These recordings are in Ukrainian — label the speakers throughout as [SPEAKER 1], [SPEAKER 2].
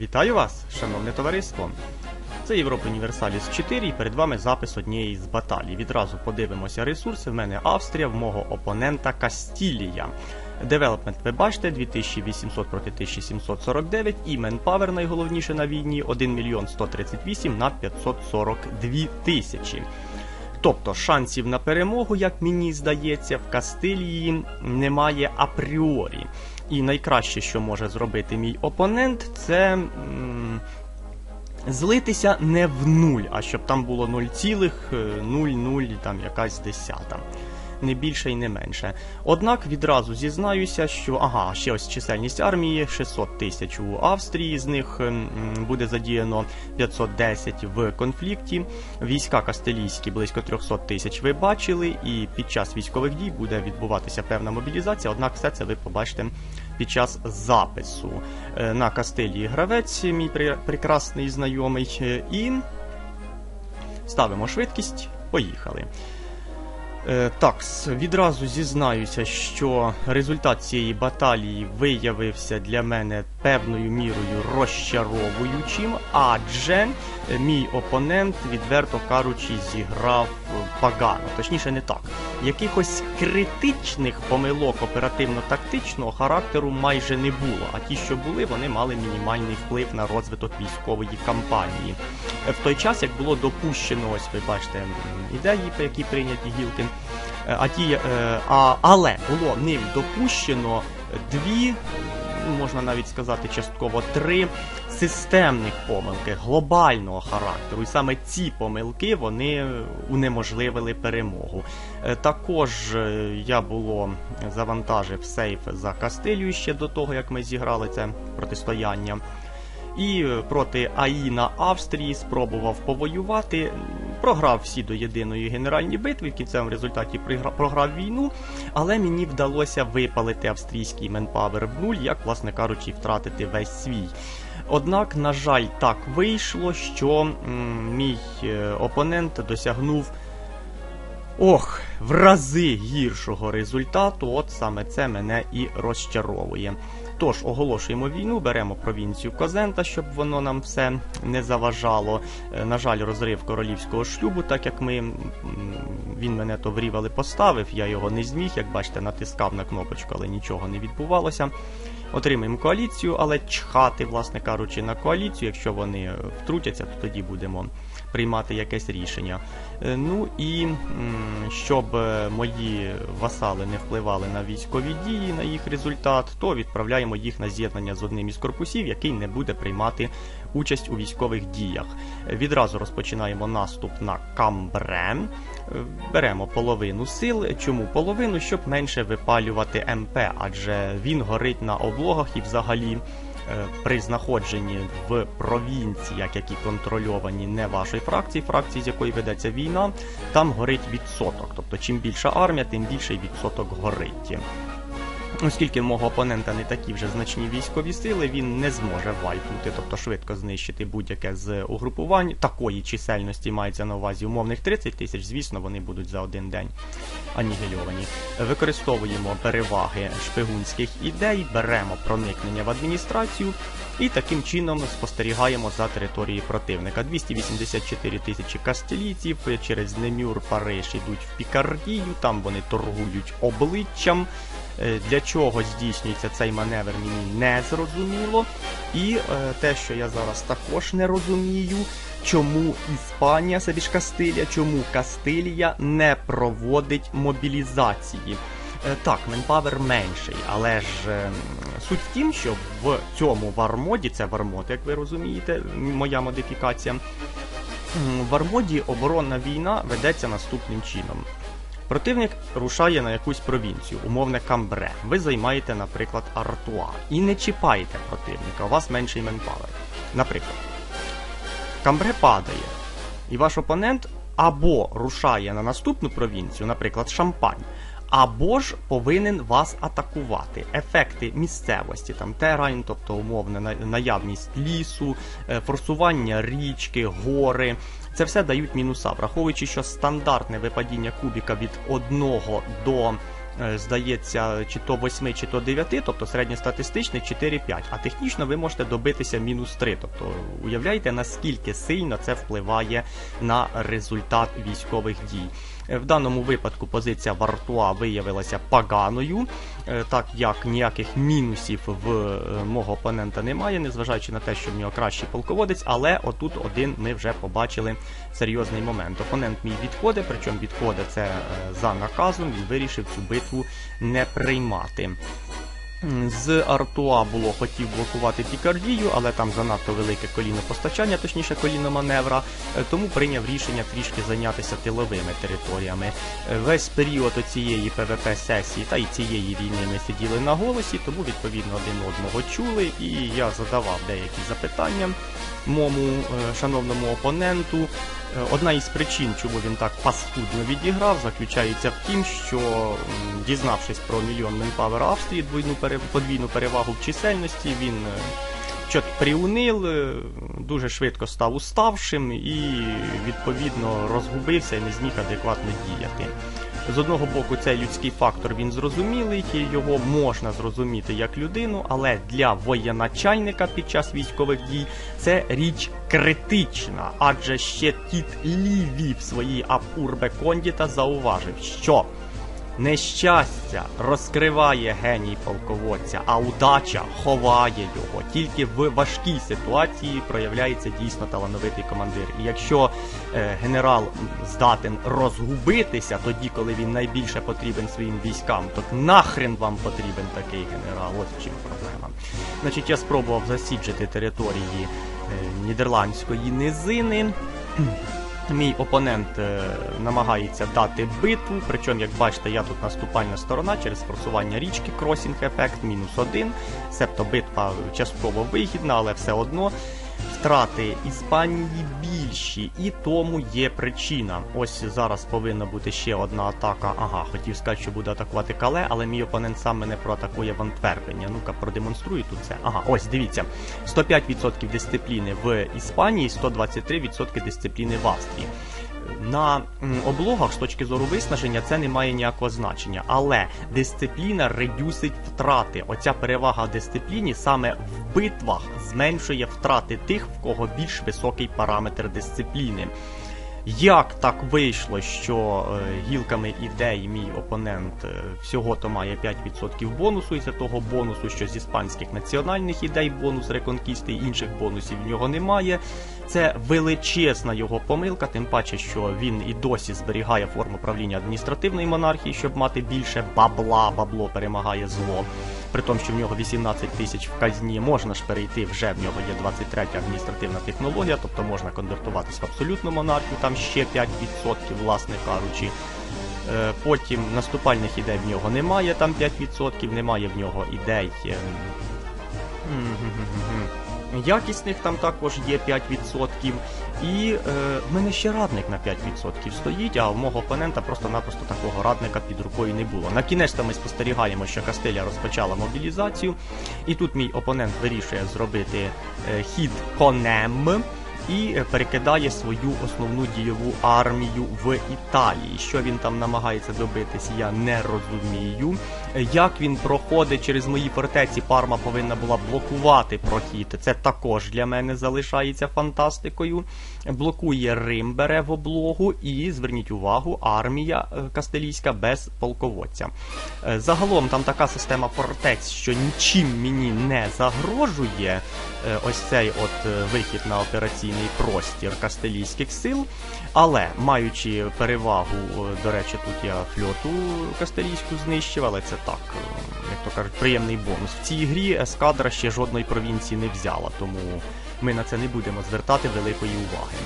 [SPEAKER 1] Вітаю вас, шановне товариство! Це Європа Універсаліс 4 і перед вами запис однієї з баталій. Відразу подивимося ресурси. В мене Австрія, в мого опонента Кастілія. Девелопмент ви бачите 2800 проти 1749 і Manpower найголовніше на війні 1 мільйон 138 на 542 тисячі. Тобто шансів на перемогу, як мені здається, в Кастилії немає апріорі. І найкраще, що може зробити мій опонент, це м, злитися не в нуль, а щоб там було 0,00 там якась десята. Не більше і не менше. Однак відразу зізнаюся, що ага, ще ось чисельність армії 600 тисяч у Австрії, з них буде задіяно 510 в конфлікті. Війська кастелійські близько 300 тисяч ви бачили, і під час військових дій буде відбуватися певна мобілізація. Однак все це ви побачите під час запису. Е, На Кастилії гравець, мій прекрасний знайомий, е, і ставимо швидкість. Поїхали. Е, Так, відразу зізнаюся, що результат цієї баталії виявився для мене певною мірою розчаровуючим, адже е, мій опонент, відверто кажучи, зіграв погано. Точніше, не так. Якихось критичних помилок оперативно-тактичного характеру майже не було. А ті, що були, вони мали мінімальний вплив на розвиток військової кампанії. Е, В той час, як було допущено, ось ви бачите ідеї, які прийняті Гілкін, Е, а ті, е, а, але було ним допущено дві, ну, можна навіть сказати, частково три системних помилки глобального характеру. І саме ці помилки вони унеможливили перемогу. Е, Також е, я було завантажив сейф за Кастилію ще до того, як ми зіграли це протистояння. І е, проти АІ на Австрії спробував повоювати. Програв всі до єдиної генеральні битви, в кінцевому результаті програв війну, але мені вдалося випалити австрійський менпавер в нуль, як, власне кажучи, втратити весь свій. Однак, на жаль, так вийшло, що м, мій е, опонент досягнув ох, в рази гіршого результату. От саме це мене і розчаровує. Тож оголошуємо війну, беремо провінцію Козента, щоб воно нам все не заважало. Е, На жаль, розрив королівського шлюбу, так як ми він мене то в рівали поставив, я його не зміг, як бачите, натискав на кнопочку, але нічого не відбувалося. Отримаємо коаліцію, але чхати, власне кажучи, на коаліцію. Якщо вони е, втрутяться, то тоді будемо приймати якесь рішення. Е, Ну і щоб е, мої васали не впливали на військові дії, на їх результат, то відправляємо їх на з'єднання з одним із корпусів, який не буде приймати участь у військових діях. Відразу розпочинаємо наступ на Камбре. Е, Беремо половину сил. Чому половину? Щоб менше випалювати МП, адже він горить на облогах і взагалі. Е, При знаходженні в провінціях, які контрольовані не вашої фракції, фракції, з якої ведеться війна, там горить відсоток. Тобто, чим більша армія, тим більший відсоток горить. Оскільки мого опонента не такі вже значні військові сили, він не зможе вайпнути, тобто швидко знищити будь-яке з угрупувань. Такої чисельності мається на увазі умовних 30 тисяч, звісно, вони будуть за один день анігельовані. Використовуємо переваги шпигунських ідей, беремо проникнення в адміністрацію і таким чином спостерігаємо за територією противника. 284 тисячі кастилійців через Немюр, Париж ідуть в Пікардію, там вони торгують обличчям. Е, Для чого здійснюється цей маневр, мені не зрозуміло. І е, те, що я зараз також не розумію, чому Іспанія, собі ж Кастилія, чому Кастилія не проводить мобілізації. Е, Так, менпавер менший, але ж суть в тім, що в цьому вармоді, це вармод, як ви розумієте, моя модифікація. В Армоді оборонна війна ведеться наступним чином. Противник рушає на якусь провінцію, умовне Камбре. Ви займаєте, наприклад, Артуа. І не чіпаєте противника, у вас менший менпавер. Наприклад, Камбре падає, і ваш опонент або рушає на наступну провінцію, наприклад, Шампань, або ж повинен вас атакувати. Ефекти місцевості, там терайн, тобто умовна на- наявність лісу, е, форсування річки, гори. Це все дають мінуса, враховуючи, що стандартне випадіння кубіка від 1 до е, здається, чи то 8, чи то 9, тобто середньостатистичний 4-5. А технічно ви можете добитися мінус 3. Тобто уявляєте, наскільки сильно це впливає на результат військових дій. Е, В даному випадку позиція Вартуа виявилася поганою, е, так як ніяких мінусів в е, мого опонента немає, незважаючи на те, що в нього кращий полководець, але отут один ми вже побачили серйозний момент. Опонент мій відходить, причому відходить це за наказом, він вирішив цю битву не приймати. З Артуа було хотів блокувати Пікардію, але там занадто велике коліно постачання, точніше коліно маневра, е, тому прийняв рішення трішки зайнятися тиловими територіями. Е, Весь період цієї ПВП сесії та й цієї війни ми сиділи на голосі, тому відповідно один одного чули, і я задавав деякі запитання моєму е, шановному опоненту. Е, Одна із причин, чому він так паскудно відіграв, заключається в тім, що дізнавшись про мільйон Менпавер Австрії, двійну подвійну перевагу в чисельності, він е, чот приунил, е, дуже швидко став уставшим і відповідно розгубився і не зміг адекватно діяти. З одного боку, цей людський фактор він зрозумілий, його можна зрозуміти як людину, але для воєначальника під час військових дій це річ критична, адже ще Тіт Ліві в своїй Апурбе Кондіта зауважив, що Нещастя розкриває геній полководця, а удача ховає його. Тільки в важкій ситуації проявляється дійсно талановитий командир. І якщо е, генерал здатен розгубитися тоді, коли він найбільше потрібен своїм військам, то нахрен вам потрібен такий генерал. Ось в чим проблема. Значить, я спробував засіджити території е, нідерландської низини. Мій опонент е, намагається дати битву, причому, як бачите, я тут наступальна сторона через просування річки, кросінг ефект, мінус один. Себто битва частково вигідна, але все одно втрати Іспанії більші, і тому є причина. Ось зараз повинна бути ще одна атака. Ага, хотів сказати, що буде атакувати Кале, але мій опонент сам мене проатакує в Антверпені. Ну-ка, продемонструю тут це. Ага, ось дивіться. 105% дисципліни в Іспанії, 123% дисципліни в Австрії. На облогах з точки зору виснаження це не має ніякого значення, але дисципліна редюсить втрати. Оця перевага дисципліні саме в битвах зменшує втрати тих, в кого більш високий параметр дисципліни. Як так вийшло, що е, гілками ідей мій опонент е, всього то має 5% бонусу, і це того бонусу, що з іспанських національних ідей бонус реконкісти, інших бонусів в нього немає. Це величезна його помилка, тим паче, що він і досі зберігає форму правління адміністративної монархії, щоб мати більше бабла, бабло перемагає зло. При тому, що в нього 18 тисяч в казні, можна ж перейти, вже в нього є 23 адміністративна технологія, тобто можна конвертуватись в абсолютну монархію, там ще 5%, власне кажучи. Е, Потім наступальних ідей в нього немає, там 5%, немає в нього ідей. Якісних там також є 5%. І е, в мене ще радник на 5% стоїть, а в мого опонента просто-напросто такого радника під рукою не було. На кінець ми спостерігаємо, що Кастеля розпочала мобілізацію, і тут мій опонент вирішує зробити е, хід конем і перекидає свою основну дієву армію в Італії. Що він там намагається добитись, я не розумію. Як він проходить через мої фортеці, Парма повинна була блокувати прохід. Це також для мене залишається фантастикою. Блокує Рим, бере в облогу, і зверніть увагу, армія е, кастилійська без полководця. Е, Загалом там така система фортець, що нічим мені не загрожує. Е, Ось цей от вихід на операційний простір кастилійських сил. Але маючи перевагу, е, до речі, тут я флоту кастилійську знищив, але це так, е, як то кажуть, приємний бонус. В цій грі ескадра ще жодної провінції не взяла, тому ми на це не будемо звертати великої уваги.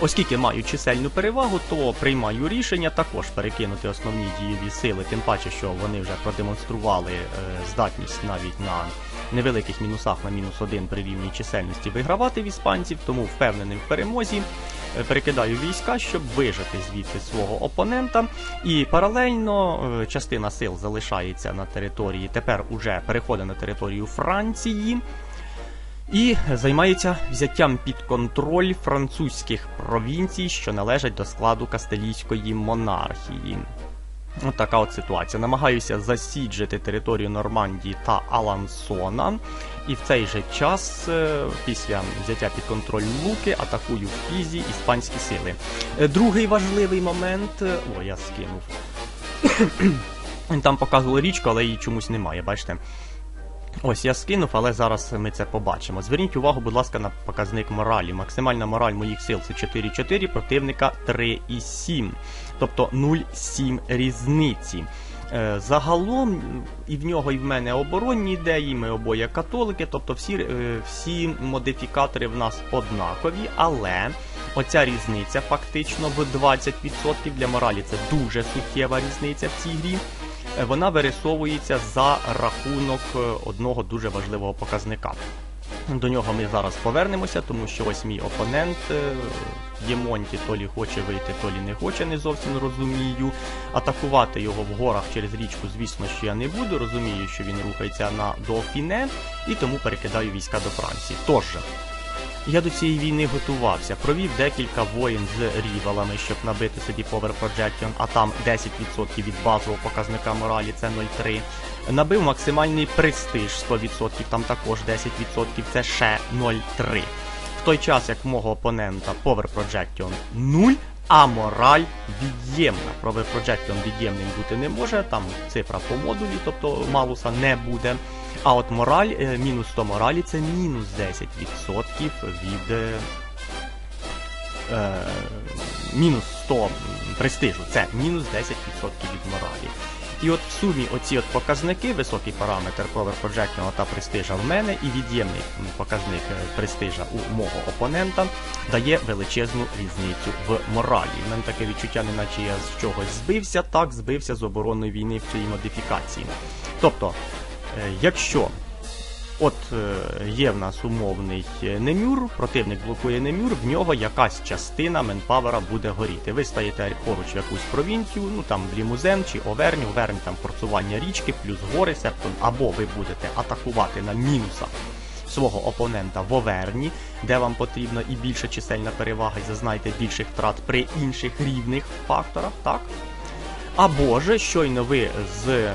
[SPEAKER 1] Оскільки маю чисельну перевагу, то приймаю рішення також перекинути основні дієві сили, тим паче, що вони вже продемонстрували е, здатність навіть на невеликих мінусах на мінус один при рівній чисельності вигравати в іспанців, тому впевнений в перемозі. е, Перекидаю війська, щоб вижити звідти свого опонента. І паралельно е, частина сил залишається на території, тепер уже переходить на територію Франції. І займається взяттям під контроль французьких провінцій, що належать до складу кастилійської монархії. От така от ситуація. Намагаюся засіджити територію Нормандії та Алансона. І в цей же час, е, після взяття під контроль Луки, атакую в Пізі іспанські сили. Е, Другий важливий момент. е, О, я скинув. Там показували річку, але її чомусь немає, бачите? Ось я скинув, але зараз ми це побачимо. Зверніть увагу, будь ласка, на показник моралі. Максимальна мораль моїх сил це 4,4, противника 3,7. Тобто 0,7 різниці. Е, Загалом і в нього, і в мене оборонні ідеї, ми обоє католики, тобто всі, е, всі модифікатори в нас однакові, але оця різниця фактично в 20% для моралі це дуже суттєва різниця в цій грі. Е, Вона вирисовується за рахунок одного дуже важливого показника. До нього ми зараз повернемося, тому що ось мій опонент е, Ємонті то лі хоче вийти, то лі не хоче, не зовсім розумію. Атакувати його в горах через річку, звісно, що я не буду. Розумію, що він рухається на Дофіне, і тому перекидаю війська до Франції. Тож, я до цієї війни готувався, провів декілька воєн з рівелами, щоб набити собі Power Projection, а там 10% від базового показника моралі це 0,3. Набив максимальний престиж 100%, там також 10%, це ще 0,3. В той час, як мого опонента Power Projection 0, а мораль від'ємна. Power Projection від'ємним бути не може, там цифра по модулі, тобто малуса не буде. А от мораль, е, мінус 100 моралі це мінус 10% від. е, е, мінус 100 престижу, це мінус 10% від моралі. І от в сумі оці от показники, високий параметр Power Projection та престижа в мене, і від'ємний показник е, престижа у мого опонента дає величезну різницю в моралі. У мене таке відчуття, не наче я з чогось збився, так збився з оборонної війни в цій модифікації. Тобто, е, якщо От е, є в нас умовний е, немюр, противник блокує немюр, в нього якась частина менпавера буде горіти. Ви стаєте поруч в якусь провінцію, ну там Лімузен чи Овернь, Овернь там форсування річки, плюс гори, септом, або ви будете атакувати на мінусах свого опонента в Оверні, де вам потрібна і більша чисельна перевага, і зазнайте більших втрат при інших рівних факторах, так? Або ж щойно ви з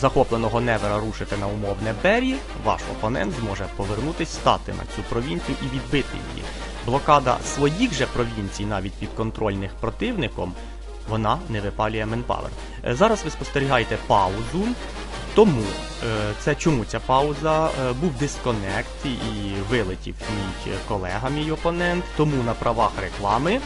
[SPEAKER 1] захопленого Невера рушите на умовне Бері, ваш опонент зможе повернутись, стати на цю провінцію і відбити її. Блокада своїх же провінцій, навіть підконтрольних противником, вона не випалює менпавер. Е, Зараз ви спостерігаєте паузу. Тому е, це чому ця пауза? Е, Був дисконект і вилетів мій колега, мій опонент. Тому на правах реклами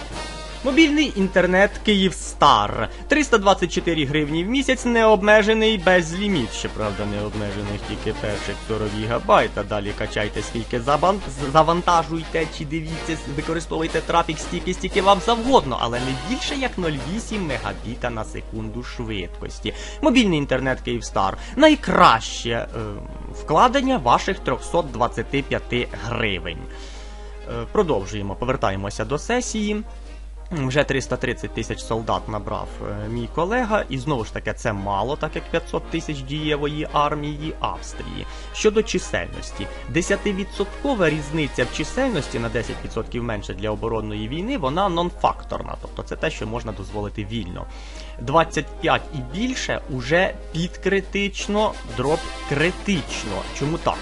[SPEAKER 1] Мобільний інтернет Київстар. 324 гривні в місяць, необмежений без ліміт. Щоправда, необмежених тільки перших 40 гігабайт. А далі качайте скільки забан... завантажуйте чи дивіться, використовуйте трафік стільки, стільки вам завгодно, але не більше як 0,8 мегабіта на секунду швидкості. Мобільний інтернет Київстар. Найкраще е, вкладення ваших 325 гривень. Е, Продовжуємо, повертаємося до сесії. Вже 330 тисяч солдат набрав е, мій колега, і знову ж таки це мало, так як 500 тисяч дієвої армії Австрії. Щодо чисельності, 10% різниця в чисельності на 10% менше для оборонної війни, вона нонфакторна, тобто це те, що можна дозволити вільно. 25 і більше уже підкритично, дроб критично. Чому так?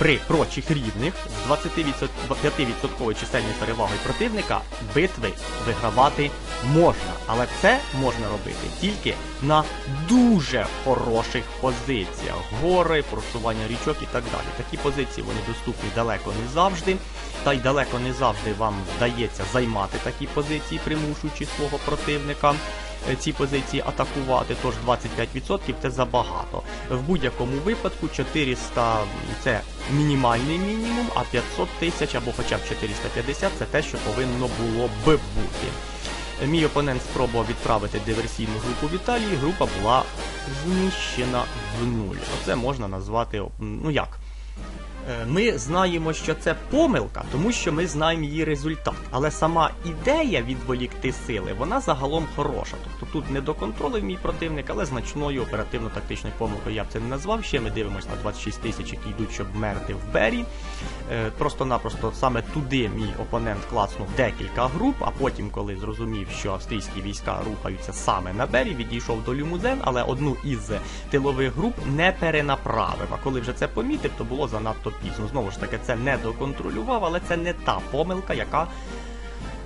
[SPEAKER 1] При прочих рівних з 25% чисельною перевагою противника битви вигравати можна, але це можна робити тільки на дуже хороших позиціях. Гори, просування річок і так далі. Такі позиції вони доступні далеко не завжди, та й далеко не завжди вам вдається займати такі позиції, примушуючи свого противника ці позиції атакувати, тож 25% це забагато. В будь-якому випадку 400 це мінімальний мінімум, а 500 тисяч або хоча б 450 це те, що повинно було б бути. Мій опонент спробував відправити диверсійну групу в Італії, група була знищена в нуль. Оце можна назвати, ну як? Е, Ми знаємо, що це помилка, тому що ми знаємо її результат. Але сама ідея відволікти сили, вона загалом хороша. Тобто тут не доконтролив мій противник, але значною оперативно-тактичною помилкою я б це не назвав. Ще ми дивимося на 26 тисяч, які йдуть, щоб мерти в Бері. Е, Просто-напросто саме туди мій опонент класнув декілька груп, а потім, коли зрозумів, що австрійські війська рухаються саме на Бері, відійшов до Люмузен, але одну із тилових груп не перенаправив. А коли вже це помітив, то було занадто пізно. Знову ж таки, це не доконтролював, але це не та помилка, яка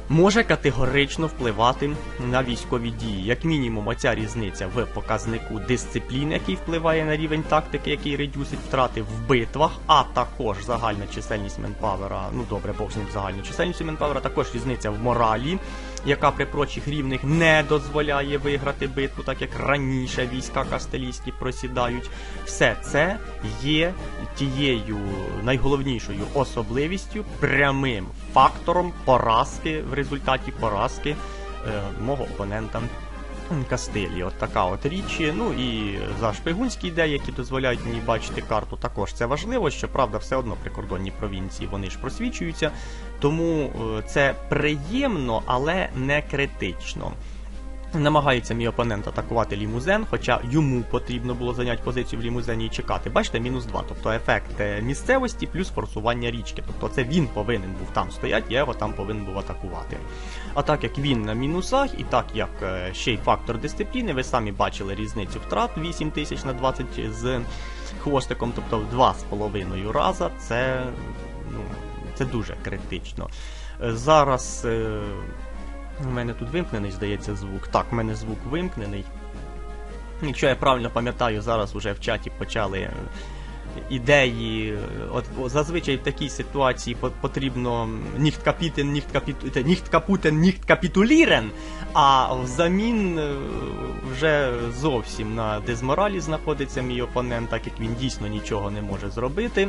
[SPEAKER 1] може категорично впливати на військові дії. Як мінімум, оця різниця в показнику дисципліни, який впливає на рівень тактики, який редюсить втрати в битвах, а також загальна чисельність менпавера, ну добре, Бог з ним загальна чисельність менпавера, також різниця в моралі, яка при прочих рівних не дозволяє виграти битву, так як раніше війська кастелійські просідають. Все це є тією найголовнішою особливістю, прямим фактором поразки в результаті поразки е, мого опонента. Кастилі, от така от річ. Ну і за шпигунські ідеї, які дозволяють мені бачити карту, також це важливо. Щоправда, все одно прикордонні провінції вони ж просвічуються, тому е, це приємно, але не критично. Намагається мій опонент атакувати лімузен, хоча йому потрібно було зайняти позицію в лімузені і чекати. Бачите, мінус 2. Тобто ефект е, місцевості плюс форсування річки. Тобто це він повинен був там стояти, я його там повинен був атакувати. А так як він на мінусах, і так як е, ще й фактор дисципліни, ви самі бачили різницю втрат 8 тисяч на 20 з хвостиком, тобто в 2,5 рази, це, ну, це дуже критично. Е, Зараз. У мене тут вимкнений, здається, звук. Так, у мене звук вимкнений. Якщо я правильно пам'ятаю, зараз вже в чаті почали е, ідеї. От зазвичай в такій ситуації потрібно ніхт капітен, ніхт капіту, ніхт капутен, ніхт капітулірен, а взамін е, вже зовсім на дезморалі знаходиться мій опонент, так як він дійсно нічого не може зробити.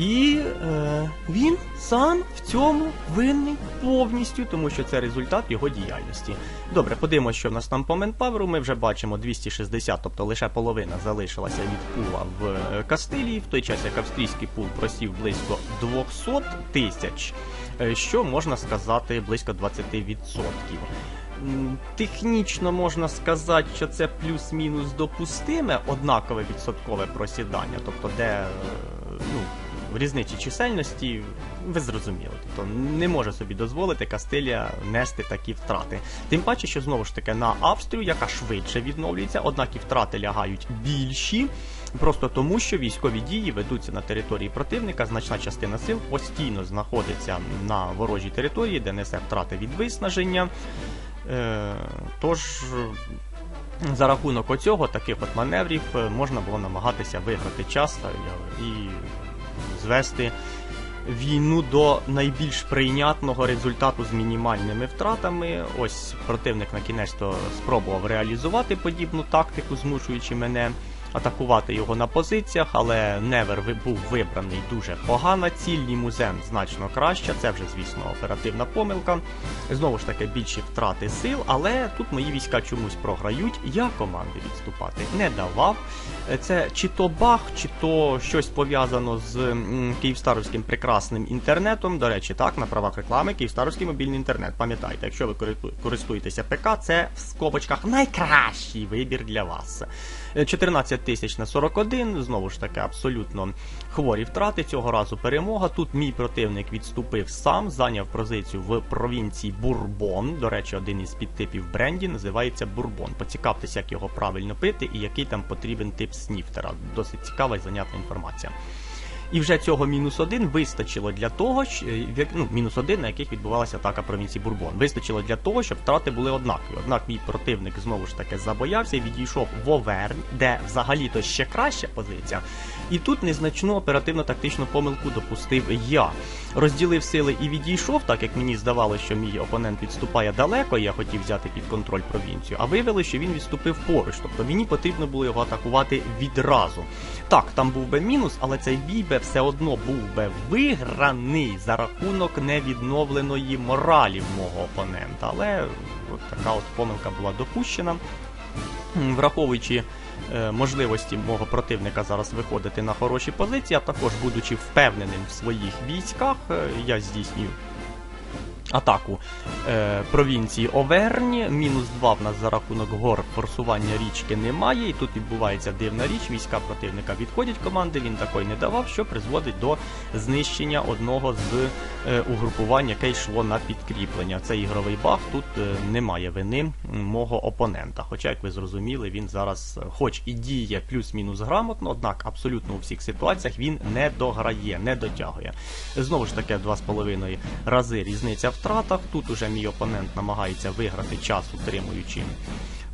[SPEAKER 1] І е, він сам в цьому винний повністю, тому що це результат його діяльності. Добре, подивимося, що в нас там по менпаверу. Ми вже бачимо 260, тобто лише половина залишилася від пула в е, Кастилії, в той час як австрійський пул просів близько 200 тисяч, е, що можна сказати близько 20%. Технічно можна сказати, що це плюс-мінус допустиме однакове відсоткове просідання, тобто де е, ну, в різниці чисельності, ви зрозуміли. Тобто не може собі дозволити Кастилія нести такі втрати. Тим паче, що знову ж таки на Австрію, яка швидше відновлюється, однак і втрати лягають більші, просто тому, що військові дії ведуться на території противника. Значна частина сил постійно знаходиться на ворожій території, де несе втрати від виснаження. Е, Тож за рахунок оцього, таких от маневрів, е, можна було намагатися виграти час і звести війну до найбільш прийнятного результату з мінімальними втратами. Ось противник на кінець то спробував реалізувати подібну тактику, змушуючи мене атакувати його на позиціях, але Невер був вибраний дуже погана ціль, лімузен значно краща. Це вже, звісно, оперативна помилка. Знову ж таки, більші втрати сил, але тут мої війська чомусь програють. Я команди відступати не давав. Це чи то баг, чи то щось пов'язано з Київстаровським прекрасним інтернетом. До речі, так, на правах реклами Київстаровський мобільний інтернет. Пам'ятайте, якщо ви користуєтеся ПК, це в скобочках найкращий вибір для вас. Е, 14 тисяч на 41, знову ж таки, абсолютно хворі втрати. Цього разу перемога. Тут мій противник відступив сам, зайняв позицію в провінції Бурбон. До речі, один із підтипів бренді називається Бурбон. Поцікавтеся, як його правильно пити і який там потрібен тип сніфтера. Досить цікава і занятна інформація. І вже цього мінус один вистачило для того, що ну, мінус один, на яких відбувалася атака провінції Бурбон. Вистачило для того, щоб втрати були однакові. Однак мій противник знову ж таки забоявся і відійшов в Оверн, де взагалі-то ще краща позиція. І тут незначну оперативно-тактичну помилку допустив я. Розділив сили і відійшов, так як мені здавалося, що мій опонент відступає далеко, і я хотів взяти під контроль провінцію. А виявилося, що він відступив поруч, тобто мені потрібно було його атакувати відразу. Так, там був би мінус, але цей бій би все одно був би виграний за рахунок невідновленої моралі в мого опонента. Але от така от помилка була допущена. Враховуючи е, можливості мого противника зараз виходити на хороші позиції, а також будучи впевненим в своїх військах, е, я здійснюю атаку е, провінції Оверні. Мінус 2 в нас за рахунок гор форсування річки немає. І тут відбувається дивна річ. Війська противника відходять команди. Він такої не давав, що призводить до знищення одного з е, угрупувань, яке йшло на підкріплення. Це ігровий баг. Тут е, немає вини мого опонента. Хоча, як ви зрозуміли, він зараз, е, хоч і діє плюс-мінус грамотно, однак абсолютно у всіх ситуаціях він не дограє, не дотягує. Знову ж таки, 2,5 рази різниця в втратах. Тут уже мій опонент намагається виграти час, утримуючи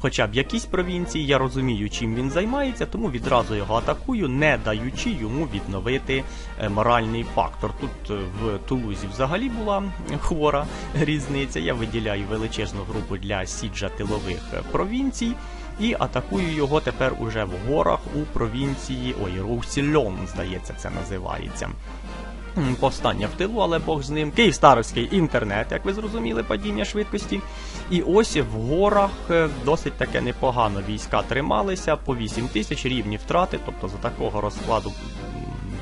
[SPEAKER 1] хоча б якісь провінції. Я розумію, чим він займається, тому відразу його атакую, не даючи йому відновити е, моральний фактор. Тут е, в Тулузі взагалі була хвора різниця. Я виділяю величезну групу для сіджа тилових е, провінцій. І атакую його тепер уже в горах у провінції Ой, Роусільон, здається, це називається. Повстання в тилу, але Бог з ним. Київстаровський інтернет, як ви зрозуміли, падіння швидкості. І ось в горах е, досить таке непогано війська трималися по 8 тисяч рівні втрати, тобто за такого розкладу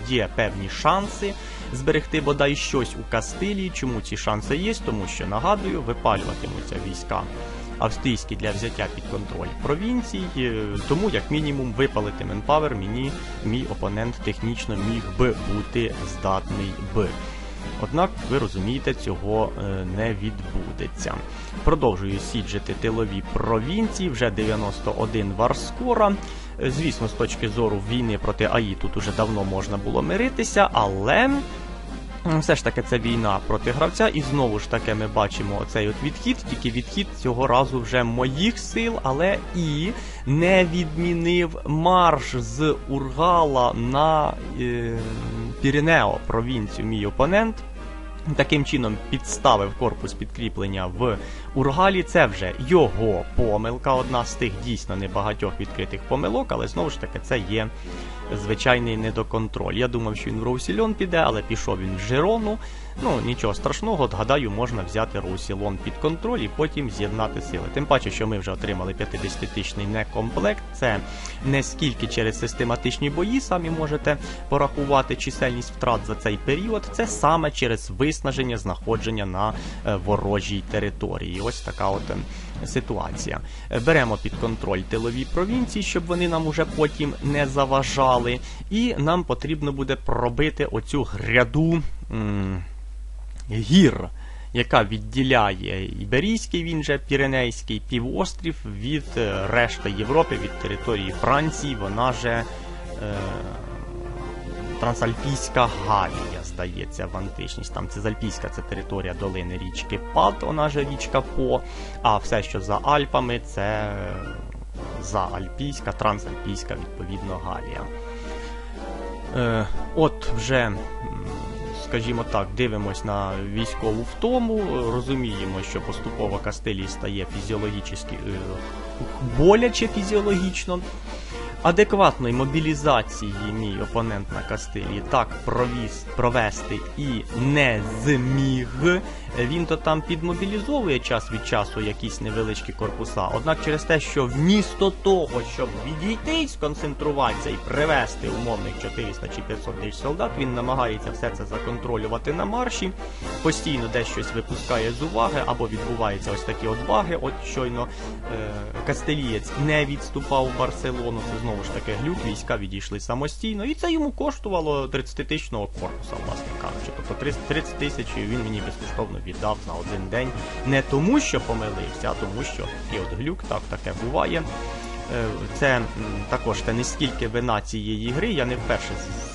[SPEAKER 1] є певні шанси зберегти бодай щось у Кастилії. Чому ці шанси є? Тому що нагадую, випалюватимуться війська австрійські для взяття під контроль провінцій, е, тому як мінімум випалити Менпавер мені мій опонент технічно міг би бути здатний би. Однак, ви розумієте, цього е, не відбудеться. Продовжую сіджити тилові провінції, вже 91 варскора. Звісно, з точки зору війни проти АІ тут уже давно можна було миритися, але все ж таки це війна проти гравця, і знову ж таки ми бачимо оцей от відхід, тільки відхід цього разу вже моїх сил, але і не відмінив марш з Ургала на е, Піренео провінцію мій опонент. Таким чином підставив корпус підкріплення в Ургалі. Це вже його помилка, одна з тих дійсно небагатьох відкритих помилок, але знову ж таки це є звичайний недоконтроль. Я думав, що він в Роусільон піде, але пішов він в Жирону. Ну, нічого страшного, от, гадаю, можна взяти Роусілон під контроль і потім з'єднати сили. Тим паче, що ми вже отримали 50-тисячний некомплект. Це не скільки через систематичні бої, самі можете порахувати чисельність втрат за цей період. Це саме через виснаження знаходження на е, ворожій території. Ось така от ем, ситуація. Беремо під контроль тилові провінції, щоб вони нам уже потім не заважали. І нам потрібно буде пробити оцю гряду гір. Яка відділяє Іберійський, він же Піренейський півострів від е, решти Європи, від території Франції, вона же е, Трансальпійська Галія, здається, в античність. Там Цезальпійська це територія долини річки Пад, вона же річка По. А все, що за Альпами, це заальпійська, трансальпійська, відповідно, Галія. Е, От вже. Скажімо так, дивимось на військову втому, розуміємо, що поступово Кастилій стає фізіологічно е, боляче фізіологічно адекватної мобілізації мій опонент на Кастилії так провіз, провести і не зміг. Він то там підмобілізовує час від часу якісь невеличкі корпуса. Однак через те, що вмісто того, щоб відійти, сконцентруватися і привести умовних 400 чи 500 тисяч солдат, він намагається все це законтролювати на марші, постійно десь щось випускає з уваги, або відбуваються ось такі от баги. От щойно е, Кастелієць не відступав в Барселону. Це знову ж таки глюк, війська відійшли самостійно, і це йому коштувало 30-тисячного корпуса, власне кажучи. Тобто 30 тисяч він мені безкоштовно віддав на один день. Не тому, що помилився, а тому, що і от глюк, так таке буває. Е, це також це не скільки вина цієї гри. Я не вперше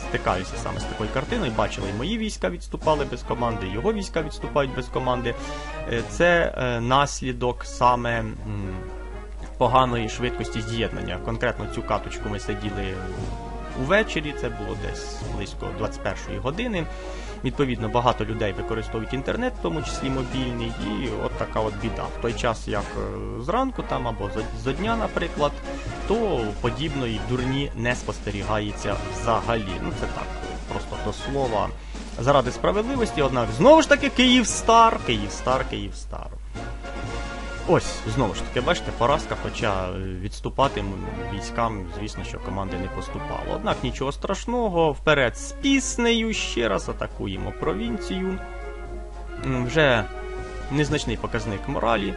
[SPEAKER 1] стикаюся саме з такою картиною. Бачили, і мої війська відступали без команди, його війська відступають без команди. Е, це е, наслідок саме поганої швидкості з'єднання. Конкретно цю каточку ми сиділи увечері, це було десь близько 21-ї години. Відповідно, багато людей використовують інтернет, в тому числі мобільний, і от така от біда. В той час, як е, зранку там або за дня, наприклад, то подібної дурні не спостерігається взагалі. Ну це так, просто до слова. Заради справедливості, однак знову ж таки Київстар, Київстар, Київстар. Ось, знову ж таки, бачите, поразка, хоча відступати військам, звісно, що команди не поступало. Однак нічого страшного, вперед з піснею, ще раз атакуємо провінцію. Вже незначний показник моралі.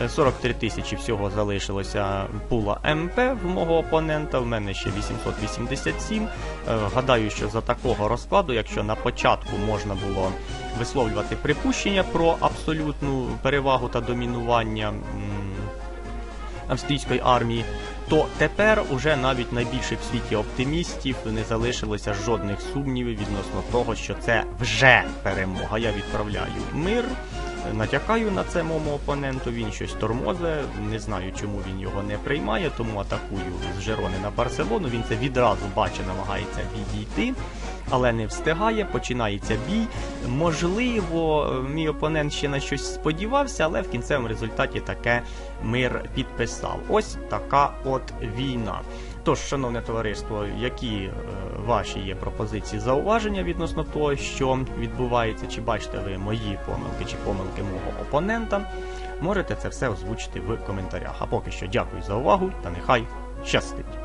[SPEAKER 1] Е, 43 тисячі всього залишилося пула МП в мого опонента, в мене ще 887. Е, Гадаю, що за такого розкладу, якщо на початку можна було висловлювати припущення про абсолютну перевагу та домінування австрійської армії, то тепер уже навіть найбільших в світі оптимістів не залишилося жодних сумнівів відносно того, що це вже перемога. Я відправляю мир. Натякаю на це моєму опоненту, він щось тормозе, не знаю, чому він його не приймає, тому атакую з Жерони на Барселону. Він це відразу бачить, намагається відійти, але не встигає, починається бій. Можливо, мій опонент ще на щось сподівався, але в кінцевому результаті таке мир підписав. Ось така от війна. Тож, шановне товариство, які е, ваші є пропозиції зауваження відносно того, що відбувається, чи бачите ви мої помилки, чи помилки мого опонента, можете це все озвучити в коментарях. А поки що дякую за увагу та нехай щастить!